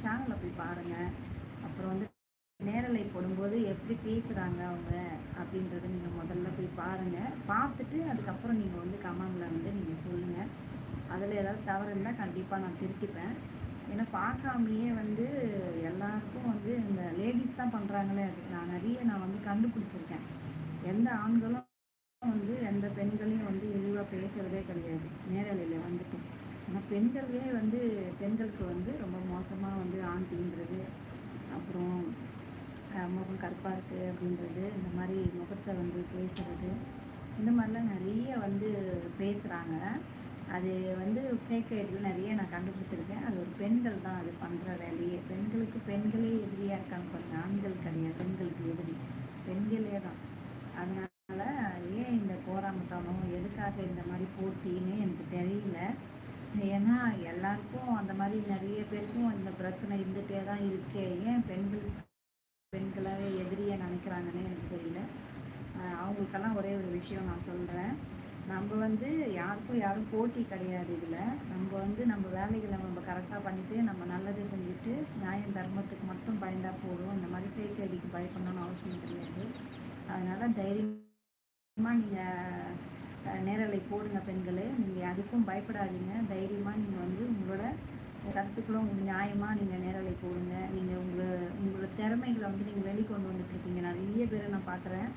சேனலை போய் பாருங்கள் அப்புறம் வந்து நேரலை போடும்போது எப்படி பேசுகிறாங்க அவங்க அப்படின்றத நீங்கள் முதல்ல போய் பாருங்கள் பார்த்துட்டு அதுக்கப்புறம் நீங்கள் வந்து கமெண்டில் வந்து நீங்கள் சொல்லுங்கள் அதில் ஏதாவது தவறு இருந்தால் கண்டிப்பாக நான் திருத்திப்பேன். ஏன்னா பார்க்காமையே வந்து எல்லாருக்கும் வந்து இந்த லேடிஸ் தான் பண்ணுறாங்களே அது. நான் நிறைய நான் வந்து கண்டுபிடிச்சிருக்கேன். எந்த ஆண்களும் வந்து எந்த பெண்களையும் வந்து இழிவாக பேசுகிறதே கிடையாது. நேரலையில் வந்துட்டு. பெண்களே வந்து பெண்களுக்கு வந்து ரொம்ப மோசமாக வந்து ஆண்டின்றது அப்புறம் முகம் கருப்பாக இருக்குது அப்படின்றது இந்த மாதிரி முகத்தை வந்து பேசுகிறது இந்த மாதிரிலாம் நிறைய வந்து பேசுகிறாங்க அது வந்து ஃபேக் ஐடியில் நிறைய நான் கண்டுபிடிச்சிருக்கேன். அது ஒரு பெண்கள் தான் அது பண்ணுற வேலையே. பெண்களுக்கு பெண்களே எதிரியாக இருக்காங்க பாருங்க. ஆண்கள் கிடையாது பெண்களுக்கு எதிரி. பெண்களே தான். அதனால் ஏன் இந்த போராமத்தனம் எதுக்காக இந்த மாதிரி போட்டின்னு எனக்கு தெரியல. ஏன்னா எல்லாருக்கும் அந்த மாதிரி நிறைய பேருக்கும் இந்த பிரச்சனை இருந்துகிட்டே தான் இருக்கே. ஏன் பெண்கள் பெண்களாகவே எதிரியை நினைக்கிறாங்கன்னு எனக்கு தெரியல. அவங்களுக்கெல்லாம் ஒரே ஒரு விஷயம் நான் சொல்கிறேன் நம்ம வந்து யாருக்கும் யாரும் போட்டி கிடையாது இதில். நம்ம வந்து நம்ம வேலைகளை நம்ம கரெக்டாக பண்ணிவிட்டு நம்ம நல்லதை செஞ்சுட்டு நியாயம் தர்மத்துக்கு மட்டும் பயந்தால் போதும். இந்த மாதிரி ஃபேக் ஐடிக்கு பயப்படணும்னு அவசியம் கிடையாது. அதனால் தைரியமாக நீங்கள் நேரலை போடுங்க பெண்களே. நீங்கள் அதுக்கும் பயப்படாதீங்க. தைரியமாக நீங்கள் வந்து உங்களோட கருத்துக்களும் உங்கள் நியாயமாக நீங்கள் நேரலை போடுங்க. நீங்கள் உங்கள் உங்களோட திறமைகளை வந்து நீங்கள் வெளிக்கொண்டு வந்துட்டுருக்கீங்க நிறைய பேரை நான் பார்க்குறேன்.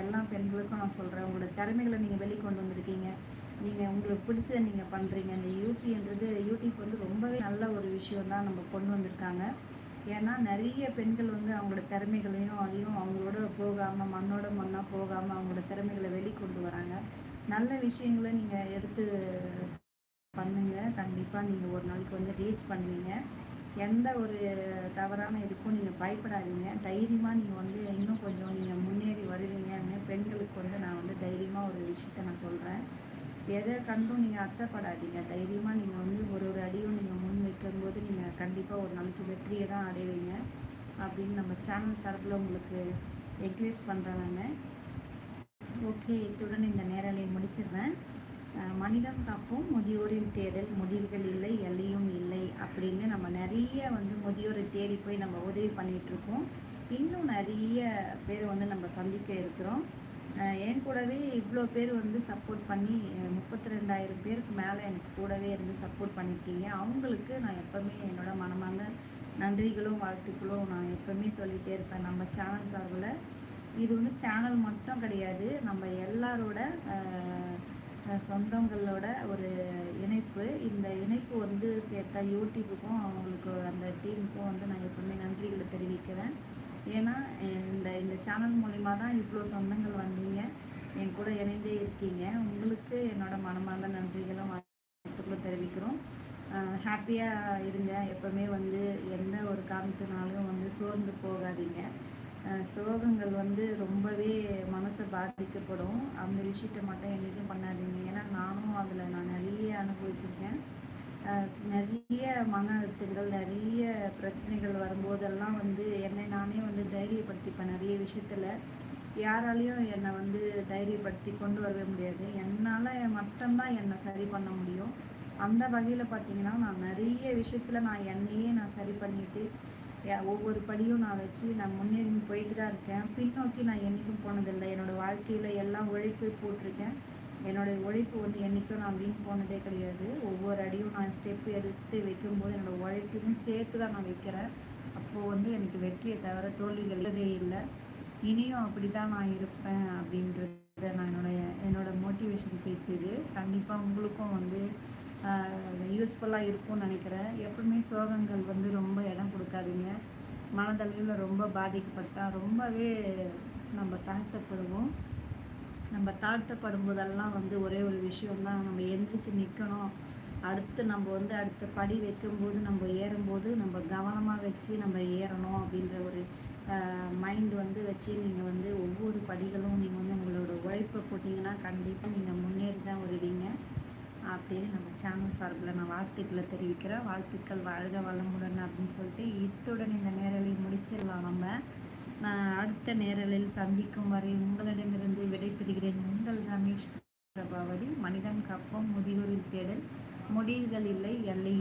எல்லா பெண்களுக்கும் நான் சொல்கிறேன் உங்களோட திறமைகளை நீங்கள் வெளிக்கொண்டு வந்திருக்கீங்க. நீங்கள் உங்களுக்கு பிடிச்சதை நீங்கள் பண்ணுறீங்க இந்த யூடின்றது யூடியூப் வந்து ரொம்பவே நல்ல ஒரு விஷயம் தான் நம்ம கொண்டு வந்திருக்காங்க. ஏன்னா நிறைய பெண்கள் வந்து அவங்களோட திறமைகளையும் அதையும் அவங்களோட போகாமல் மண்ணோட மண்ணாக போகாமல் அவங்களோட திறமைகளை வெளிக்கொண்டு வராங்க. நல்ல விஷயங்களை நீங்கள் எடுத்து பண்ணுங்கள் கண்டிப்பாக நீங்கள் ஒரு நாளைக்கு வந்து ரீச் பண்ணுவீங்க. எந்த ஒரு தவறான இதுக்கும் நீங்கள் பயப்படாதீங்க. தைரியமாக நீங்கள் வந்து இன்னும் கொஞ்சம் நீங்கள் முன்னேறி வருவீங்கன்னு பெண்களுக்கு வந்து நான் வந்து தைரியமாக ஒரு விஷயத்த நான் சொல்கிறேன் எதை கண்டும் நீங்கள் அச்சப்படாதீங்க. தைரியமாக நீங்கள் வந்து ஒரு ஒரு அடியும் நீங்கள் முன் வைக்கும்போது நீங்கள் கண்டிப்பாக ஒரு நாளைக்கு வெற்றியை தான் அடைவீங்க. அப்படின்னு நம்ம சேனல் சார்பில் உங்களுக்கு என்கரேஜ் பண்ணுறேன் நான். ஓகே இத்துடன் இந்த நேரலை முடிச்சிடுறேன். மனிதம் காப்போம் முதியோரின் தேடல் முடிவுகள் இல்லை எல்லையும் இல்லை அப்படின்னு நம்ம நிறைய வந்து முதியோரை தேடி போய் நம்ம உதவி பண்ணிகிட்ருக்கோம் இன்னும் நிறைய பேர் வந்து நம்ம சந்திக்க இருக்கிறோம். என் கூடவே இவ்வளோ பேர் வந்து சப்போர்ட் பண்ணி முப்பத்தி ரெண்டாயிரம் பேருக்கு மேலே எனக்கு கூடவே இருந்து சப்போர்ட் பண்ணியிருக்கீங்க. அவங்களுக்கு நான் எப்போவுமே என்னோட மனமார்ந்த நன்றிகளும் வாழ்த்துக்களும் நான் எப்போவுமே சொல்லிகிட்டே இருப்பேன். நம்ம சேனல் சார்பில் இது வந்து சேனல் மட்டும் கிடையாது. நம்ம எல்லாரோட சொந்தங்களோட ஒரு இணைப்பு. இந்த இணைப்பு வந்து சேர்த்தா யூடியூப்புக்கும் அவங்களுக்கு அந்த டீமுக்கும் வந்து நான் எப்பவுமே நன்றிகளை தெரிவிக்கிறேன். ஏன்னா இந்த இந்த சேனல் மூலிமா தான் இவ்வளோ சொந்தங்கள் வந்தீங்க. என் கூட இணைந்தே இருக்கீங்க. உங்களுக்கு என்னோட மனமார்ந்த நன்றிகளும் வாழ்த்துக்களும் தெரிவிக்கிறோம். ஹாப்பியாக இருங்க. எப்போவுமே வந்து எந்த ஒரு காரணத்தினாலும் வந்து சோர்ந்து போகாதீங்க. சோகங்கள் வந்து ரொம்பவே மனசை பாதிக்கப்படும். அந்த விஷயத்த மட்டும் என்றைக்கும் பண்ணாதீங்க. ஏன்னா நானும் அதில் நான் நிறைய அனுபவிச்சிருக்கேன். நிறைய மன அழுத்தங்கள் நிறைய பிரச்சனைகள் வரும்போதெல்லாம் வந்து என்னை நானே வந்து தைரியப்படுத்திப்பேன் நிறைய விஷயத்தில். யாராலையும் என்னை வந்து தைரியப்படுத்தி கொண்டு வரவே முடியாது. என்னால் மட்டும்தான் என்னை சரி பண்ண முடியும். அந்த வகையில் பார்த்தீங்கன்னா நான் நிறைய விஷயத்தில் நான் என்னையே நான் சரி பண்ணிவிட்டு ஒவ்வொரு படியும் நான் வச்சு நான் முன்னேறி போயிட்டு தான் இருக்கேன். பின்னோக்கி நான் என்றைக்கும் போனதில்லை. என்னோடய வாழ்க்கையில் எல்லாம் உழைப்பு போட்டிருக்கேன். என்னுடைய உழைப்பு வந்து என்றைக்கும் நான் வீண் போனதே கிடையாது. ஒவ்வொரு அடியும் நான் ஸ்டெப் எடுத்து வைக்கும்போது என்னோடய உழைப்பையும் சேர்த்து தான் நான் வைக்கிறேன். அப்போது வந்து எனக்கு வெற்றியை தவிர தோல்விகளே இல்லை. இனியும் அப்படி தான் நான் இருப்பேன் அப்படின்றத நான் என்னுடைய என்னோடய மோட்டிவேஷன் பேச்சு இது. கண்டிப்பாக உங்களுக்கும் வந்து யூஸ்ஃபுல்லாக இருக்கும்னு நினைக்கிறேன். எப்பவுமே சோகங்கள் வந்து ரொம்ப இடம் கொடுக்காதீங்க. மனதளவில் ரொம்ப பாதிக்கப்பட்டால் ரொம்பவே நம்ம தாழ்த்தப்படுவோம். நம்ம தாழ்த்தப்படும் போதெல்லாம் வந்து ஒரே ஒரு விஷயம்தான். நம்ம எந்திரிச்சு நிற்கணும் அடுத்து நம்ம வந்து அடுத்த படி வைக்கும்போது நம்ம ஏறும்போது நம்ம கவனமாக வச்சு நம்ம ஏறணும் அப்படின்ற ஒரு மைண்ட் வந்து வச்சு நீங்கள் வந்து ஒவ்வொரு படிகளும் நீங்கள் வந்து உங்களோட உழைப்பை போட்டிங்கன்னா கண்டிப்பாக நீங்கள் முன்னேறி தான் வருவீங்க. அப்படின்னு நம்ம சேனல் சார்பில் நான் வாழ்த்துக்களை தெரிவிக்கிறேன். வாழ்த்துக்கள் வாழ்க வளமுடன் அப்படின்னு சொல்லிட்டு இத்துடன் இந்த நேரலில் முடிச்சிடலாம் நம்ம. நான் அடுத்த நேரலில் சந்திக்கும் வரை உங்களிடமிருந்து விடைபெறுகிறேன். உங்கள் ரமேஷ் பிரபாவதி மனிதன் கப்பம் முதியோரின் தேடல். முடிவுகள் இல்லை எல்லை